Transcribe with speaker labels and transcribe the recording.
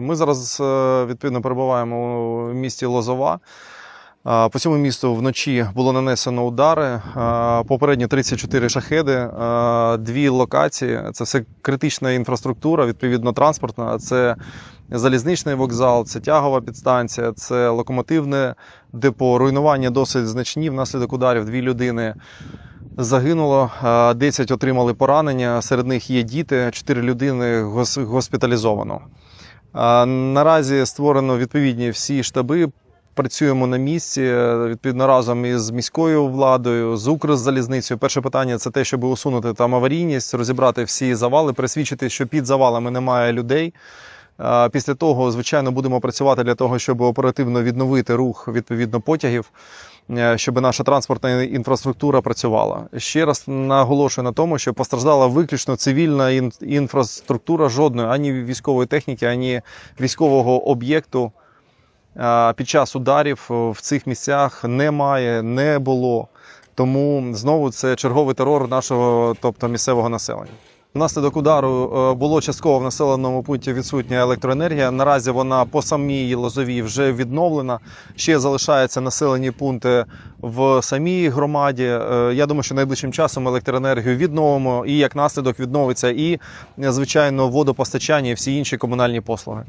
Speaker 1: Ми зараз е, відповідно перебуваємо у місті Лозова. Е, По цьому місту вночі було нанесено удари. е, Попередньо 34 шахеди, дві локації. Це все критична інфраструктура, відповідно транспортна. Це залізничний вокзал, це тягова підстанція, це локомотивне депо. Руйнування досить значні. Внаслідок ударів дві людини загинуло, е, 10 отримали поранення. Серед них є діти, 4 людини гос- госпіталізовано. Наразі створено відповідні всі штаби. Працюємо на місці е, відповідно разом із міською владою, з Укрзалізницею. Перше питання це те, щоб усунути там аварійність, розібрати всі завали, присвідчити, що під завалами немає людей. Після того, звичайно, будемо працювати для того, щоб оперативно відновити рух відповідно потягів, е, щоб наша транспортна інфраструктура працювала. Ще раз наголошую на тому, що постраждала виключно цивільна ін- інфраструктура жодної ані військової техніки, ані військового об'єкту під час ударів в цих місцях немає, не було. Тому знову це черговий терор нашого, тобто місцевого населення. Внаслідок удару е, було частково в населеному пункті відсутня електроенергія. Наразі вона по самій Лозовій вже відновлена. Ще залишаються населені пункти в самій громаді. Е, Я думаю, що найближчим часом електроенергію відновимо і як наслідок відновиться і, е, звичайно, водопостачання і всі інші комунальні послуги.